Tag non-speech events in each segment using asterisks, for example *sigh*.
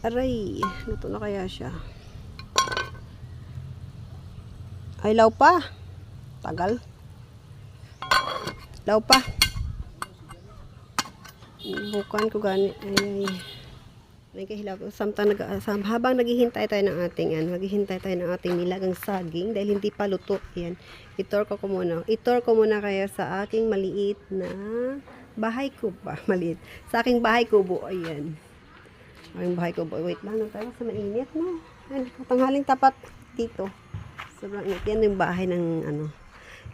Aray, luto na kaya siya. Ay, law pa. Tagal. Law pa. Bukan ko gani. Ay, ay. May kahilaw ko. Samtang nag, habang naghihintay tayo ng ating, ano, maghihintay tayo ng ating nilagang saging dahil hindi pa luto. Yan. Itor ko ko muna. Itor ko muna kaya sa aking maliit na bahay ko pa. *laughs* Maliit. Sa aking bahay kubo. Ayan. Aking bahay kubo. Wait lang. Nang tayo sa mainit, no? Ayan. Tanghaling tapat dito. Sobrang init. Yan yung bahay ng, ano,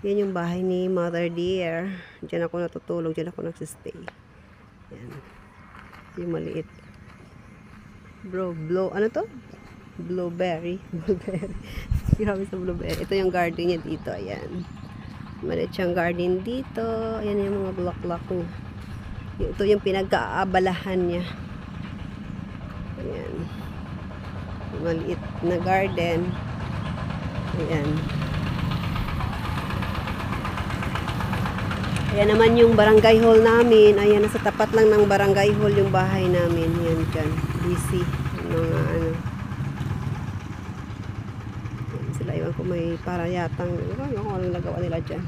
yan yung bahay ni Mother Dear. Diyan ako natutulog. Diyan ako nagsistay. Yan. Yung maliit. Bro, blow, ano to? Blueberry. *laughs* Blueberry. Grabe sa blueberry. Ito yung garden niya dito. Ayan. Maliit siyang garden dito. Ayan yung mga block-block niya. Ito yung pinagkaabalahan niya. Ayan. Maliit na garden. Ayan. Ayan naman yung barangay hall namin. Ayan, nasa tapat lang ng barangay hall yung bahay namin. Yan dyan. Busy. Mga ano. Ayan sila. Iwan ko may para yatang. Iwan ko anong nagawa nila dyan.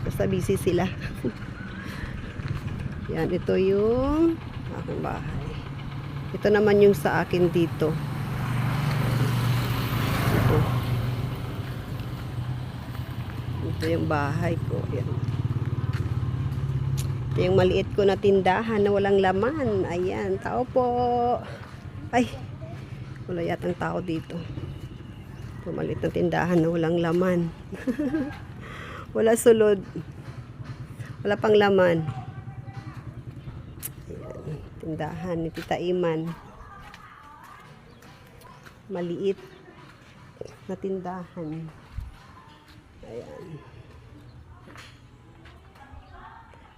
Basta busy sila. *laughs* Yan, ito yung aking bahay. Ito naman yung sa akin dito. Ito. Ito yung bahay ko. Yan. Ito yung maliit ko na tindahan na walang laman. Ayan, tao po. Ay, wala yatang tao dito. Ito maliit na tindahan na walang laman. *laughs* wala sulod. Wala pang laman. Tindahan ni Tita Iman. Maliit na tindahan. Ayan.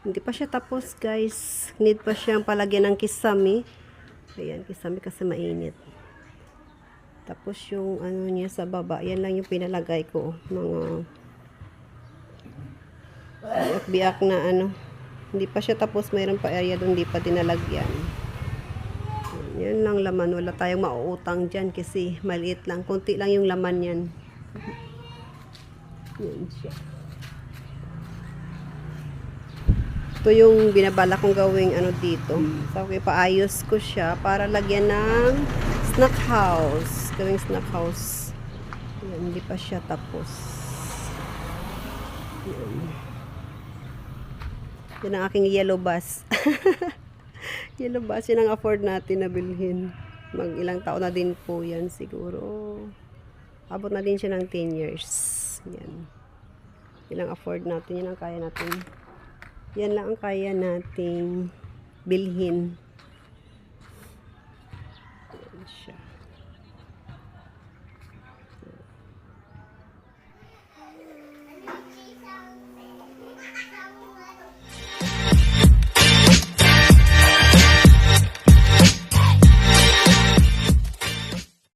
Hindi pa siya tapos, guys. Need pa siyang palagyan ng kisame. Ayan, kisame kasi mainit. Tapos yung ano niya sa baba, yan lang yung pinalagay ko. Mga biyak-biyak na ano. Hindi pa siya tapos, mayroon pa area doon, hindi pa dinalagyan. Yan lang laman. Wala tayong mauutang dyan kasi maliit lang. Kunti lang yung laman yan. Yan siya. Ito yung binabala kong gawing ano dito. So, okay, paayos ko siya para lagyan ng snack house. Gawing snack house. Yan, hindi pa siya tapos. Yan. Yan ang aking yellow bus. *laughs* yellow bus, yun ang afford natin na bilhin. Mag ilang taon na din po yan siguro. Abot na din siya ng 10 years. Yan. Ilang afford natin, yan ang kaya natin yan lang ang kaya nating bilhin